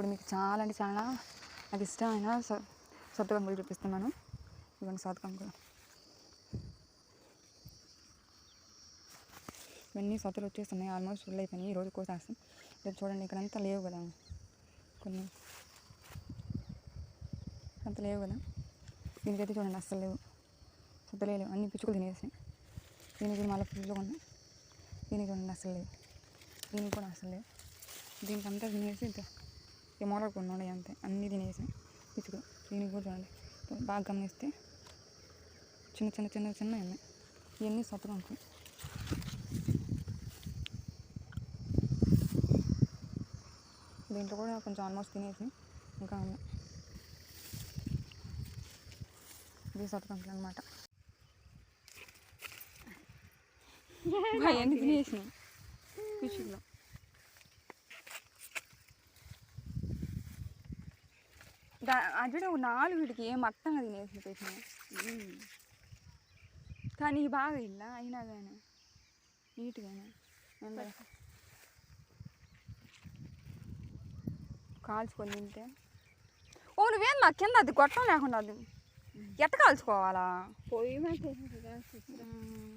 ఇప్పుడు మీకు చాలా అంటే చాలా నాకు ఇష్టమైన సొ- కంకులు చూపిస్తున్నాను. ఇవన్నీ సొట్ట కంకులు ఇవన్నీ సొత్తలు వచ్చేస్తున్నాయి ఆల్మోస్ట్ ఫుల్ అయిపోయినాయి. ఈ రోజు కోసేస్తాం. రేపు చూడండి ఇక్కడంతా లేవు కదా. కొన్ని అంత లేవు కదా. దీనికైతే చూడండి అస్సలు లేవు. సొత్తలే లేవు. అన్ని పిచ్చుకులు తినేసినాయి. దీనికి మళ్ళీ ఫుల్గా ఉన్నాయి దీనికి చూడండి అస్సలు లేవు. దీనికి కూడా అసలు లేవు. దీనికంతా తినేసి ఈ మూలలు కొన్ని ఉన్నాయి అంతే. అన్నీ తినేసి పిచ్చుకలు దీనికి కూడా చూడండి బాగా గమనిస్తే చిన్న చిన్న చిన్న చిన్న ఉన్నాయి ఇవన్నీ సొత్తలు అనుకుని దీంట్లో కూడా కొంచెం ఆల్మోస్ట్ తినేసి ఇంకా ఉన్నాయి ఇది సొత్తకంకులు అనమాట అవన్నీ తినేసినాయి. పిచ్చుకలు. అది ఒక నాలుగు వీటికి ఏం అట్టంగా తినేసి పెట్టినాయి కానీ బాగా ఇలా అయినా కానీ నీట్గానే. కాల్చుకొని తింటే. ఓ నువ్వేం నా కింద అది గొట్టం లేకుండా అది ఎట్ట కాల్చుకోవాలా? మ్మ్.